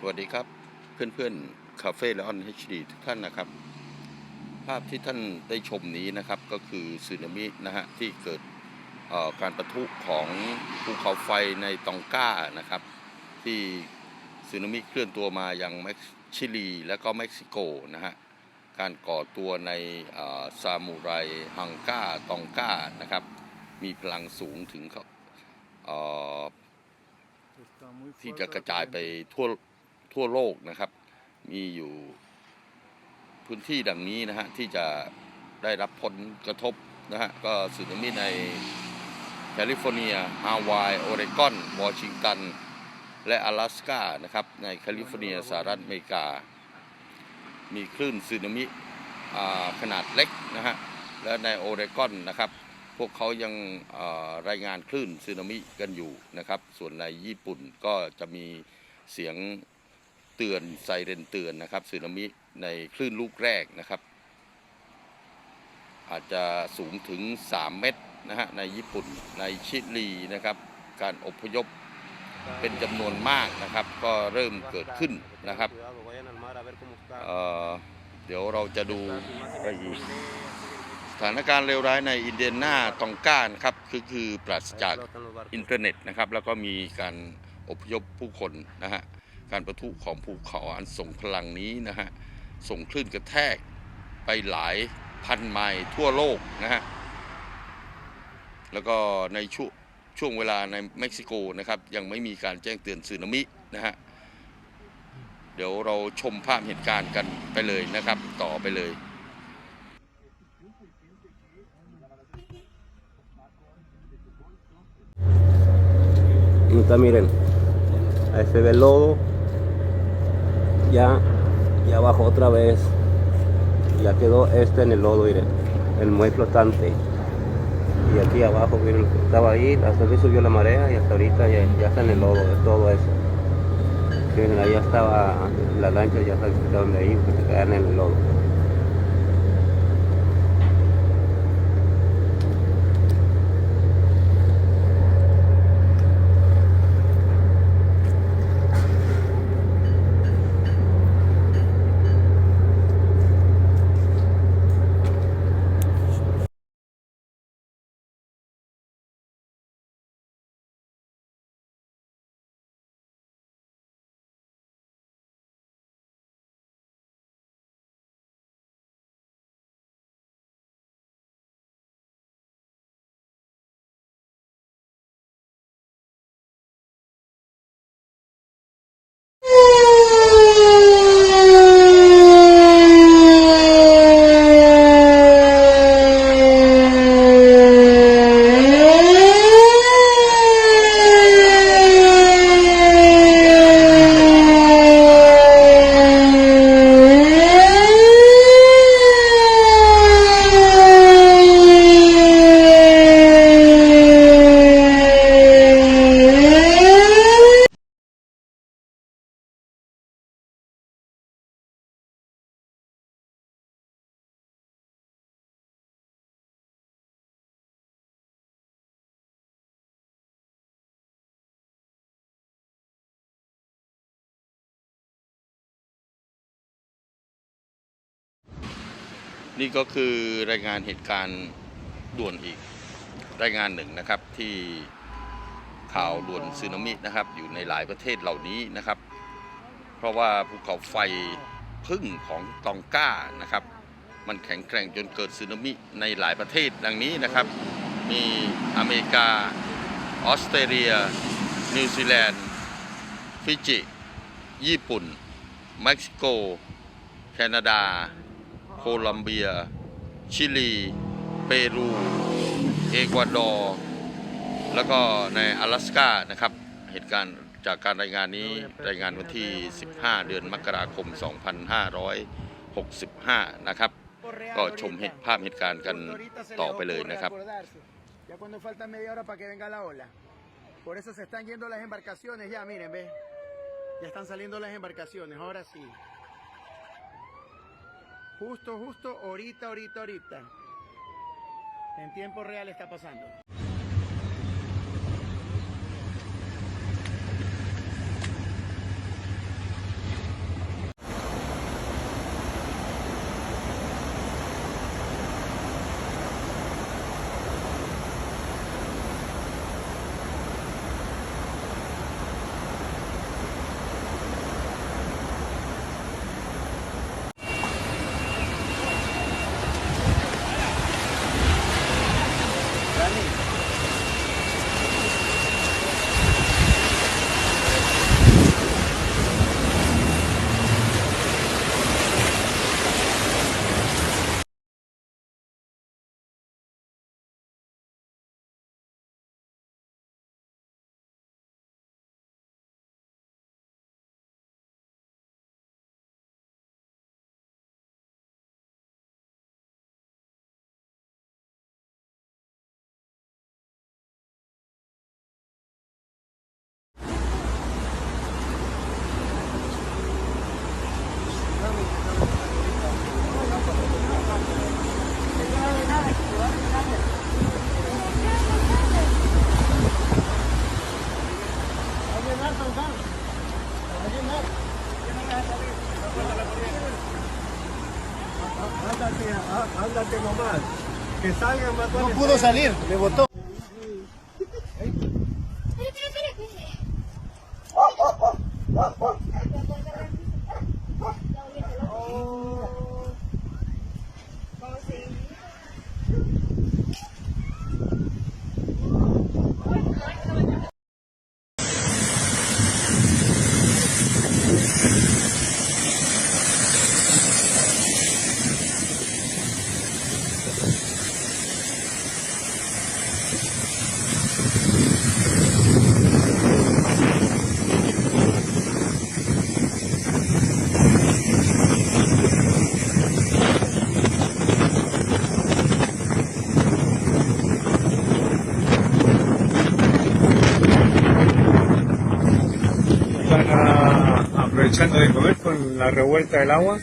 สวัสดีครับ เพื่อนเพื่อนคาเฟ่เลออนเฮชดีทุกท่านนะครับภาพที่ท่านได้ชมนี้นะครับก็คือสึนามินะฮะที่เกิดการประทุของภูเขาไฟใน ตองก้านะครับที่สึนามิเคลื่อนตัวมาอย่างเม็กชิลีและก็เม็กซิโกนะฮะการก่อตัวในซามูไรฮังก้าตองก้านะครับมีพลังสูงถึงที่จะกระจายไปทั่วทั่วโลกนะครับ มีอยู่พื้นที่ดังนี้นะฮะที่จะได้รับผลกระทบนะฮะก็สึนามิในแคลิฟอร์เนียฮาวายโอเรกอนวอชิงตัน และ阿拉斯กานะครับในแคลิฟอร์เนียสหรัฐอเมริกา มีคลื่นสึนามิขนาดเล็กนะฮะและในโอเรกอนนะครับ พวกเขายังรายงานคลื่นสึนามิกันอยู่นะครับส่วนในญี่ปุ่นก็จะมีเสียงเตือนไซเรนเตือนนะครับสึนามิ ในคลื่นลูกแรกนะครับ อาจจะสูงถึง 3 เมตรนะฮะในญี่ปุ่นในชิลีนะครับ การอพยพเป็นจำนวนมากนะครับ ก็เริ่มเกิดขึ้นนะครับเเดี๋ยวเราจะดูสถานการณ์เลวร้ายในอินเดียนาตองก้านครับ คือ คือปราศจากอินเทอร์เน็ตนะครับ แล้วก็มีการอพยพผู้คนนะฮะการประทุของภูเขาอันส่งพลังนี้นะฮะ ส่งคลื่นกระแทกไปหลายพันไมล์ทั่วโลกนะฮะ แล้วก็ในช่วงช่วงเวลาในเม็กซิโกนะครับ ยังไม่มีการแจ้งเตือนสึนามินะฮะ เดี๋ยวเราชมภาพเหตุการณ์กันไปเลยนะครับ ต่อไปเลยนี่ตามิเรนไอเซเวโล ya, ya bajó otra vez. Ya quedó este en el lodo, miren. El muy flotante. Y aquí abajo, miren que estaba ahí. Hasta que subió la marea y hasta ahorita ya, está en el lodo de todo eso. Miren, ahí estaba la lancha, ya está donde ahí, se en el lodo. นี่ก็คือรายงานเหตุการณ์ด่วนอีกรายงานหนึ่งนะครับ ที่ข่าวด่วนสึนามินะครับอยู่ในหลายประเทศเหล่านี้นะครับ เพราะว่าภูเขาไฟพึ่งของตองก้านะครับ มันแข็งแกร่งจนเกิดสึนามิในหลายประเทศดังนี้นะครับ มีอเมริกาออสเตรเลีย นิวซีแลนด์ ฟิจิ ญี่ปุ่นเม็กซิโกแคนาดาคลัมเบีย ชิลี เปรู เอกวาดอร์แล้วก็ในอลาสก้านะครับ เหตุการณ์จากการรายงานนี้รายงานวันที่ 15 เดือนมกราคม 2565 นะครับก็ชมเหตุภาพเหตุการณ์กันต่อไปเลยนะครับเ Justo, justo, ahorita, ahorita, ahorita. En tiempo real está pasando. Ándate, Que más No pudo salir, le botó. de comer con la revuelta del agua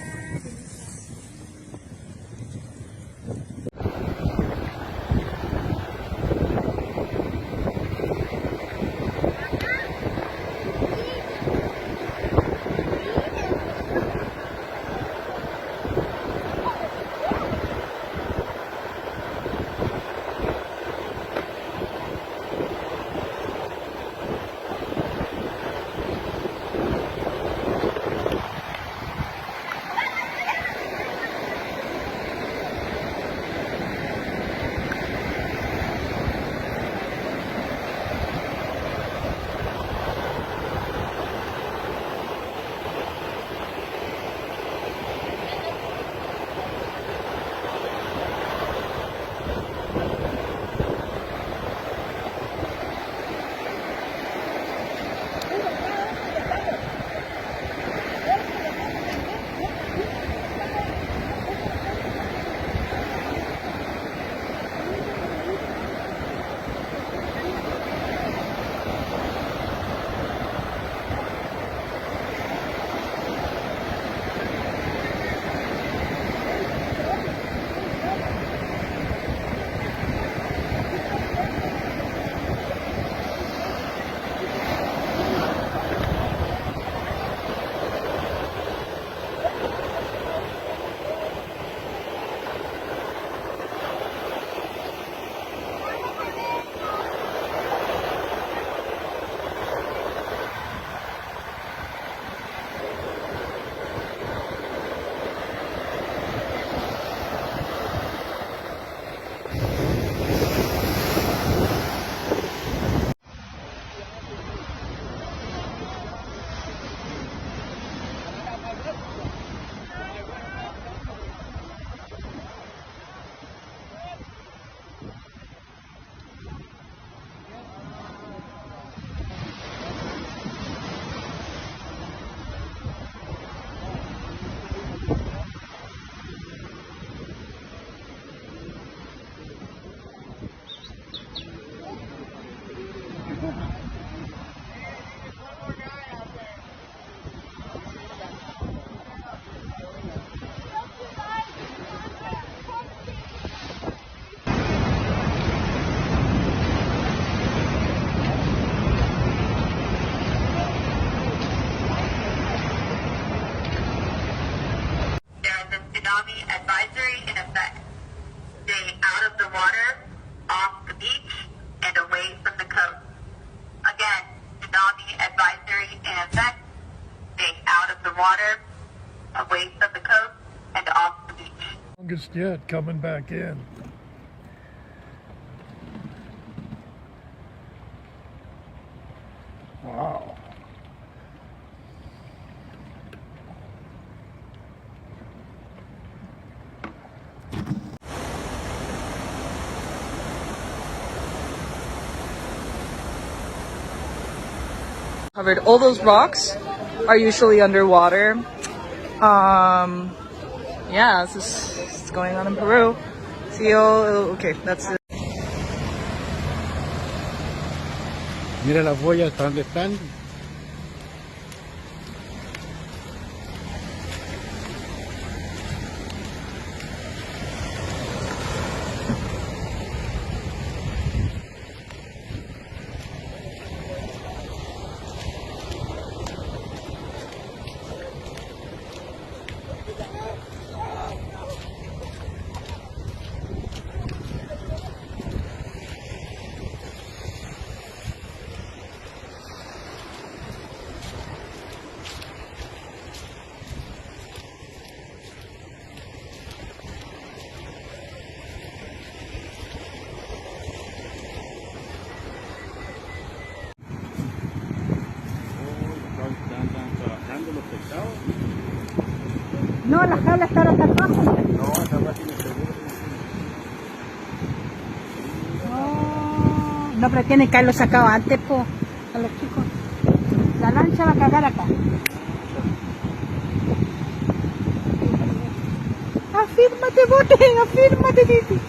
water, a waste of the coast, and off the beach. Longest yet coming back in. Wow. Covered all those rocks are usually underwater. Um, yeah, this is what's going on in Peru. See you. Okay, that's it. Mira las boyas dónde están. Las la están está hasta abajo. No, está tiene seguro. No, no, pero tiene que sacado antes, po, a los chicos. La lancha va a cagar acá. Afírmate, bote, afírmate, Titi.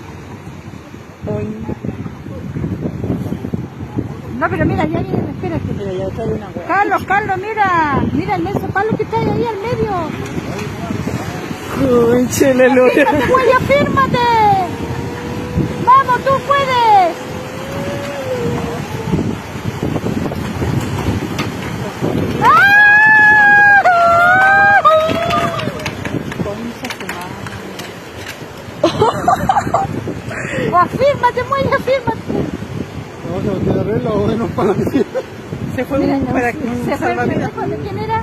No, pero mira, ya viene, espérate. Mira, ya está una Carlos, Carlos, mira, mira el palo que está ahí al medio. Uy, chile, ¡Fírmate, ¡Vamos, tú puedes! ¡Ah! ¡Afírmate, muelle, afírmate! No, se a de reloj, bueno, para mí. Se fue Mira, no, se fue, ¿quién era?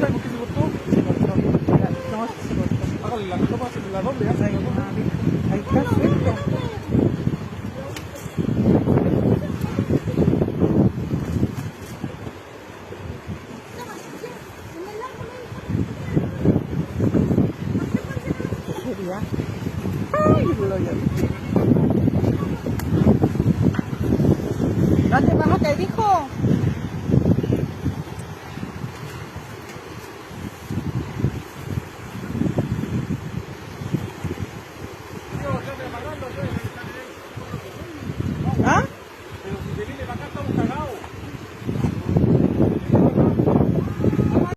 Date yo. No te dijo. ¿Ah? Pero si vine, viene para acá estamos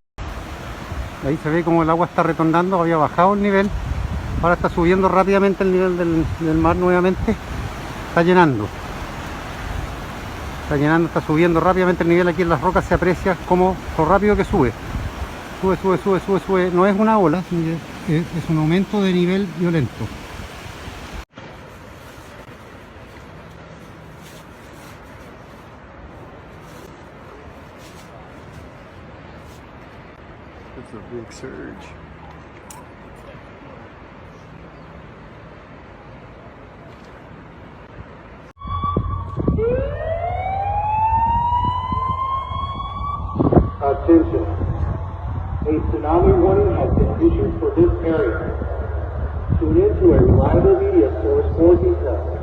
cagados. Ahí se ve como el agua está retondando, había bajado el nivel. Ahora está subiendo rápidamente el nivel del, mar nuevamente. Está llenando. Está llenando, está subiendo rápidamente el nivel aquí en las rocas. Se aprecia como lo rápido que sube. Sube, sube, sube, sube, sube. No es una ola, es un aumento de nivel violento.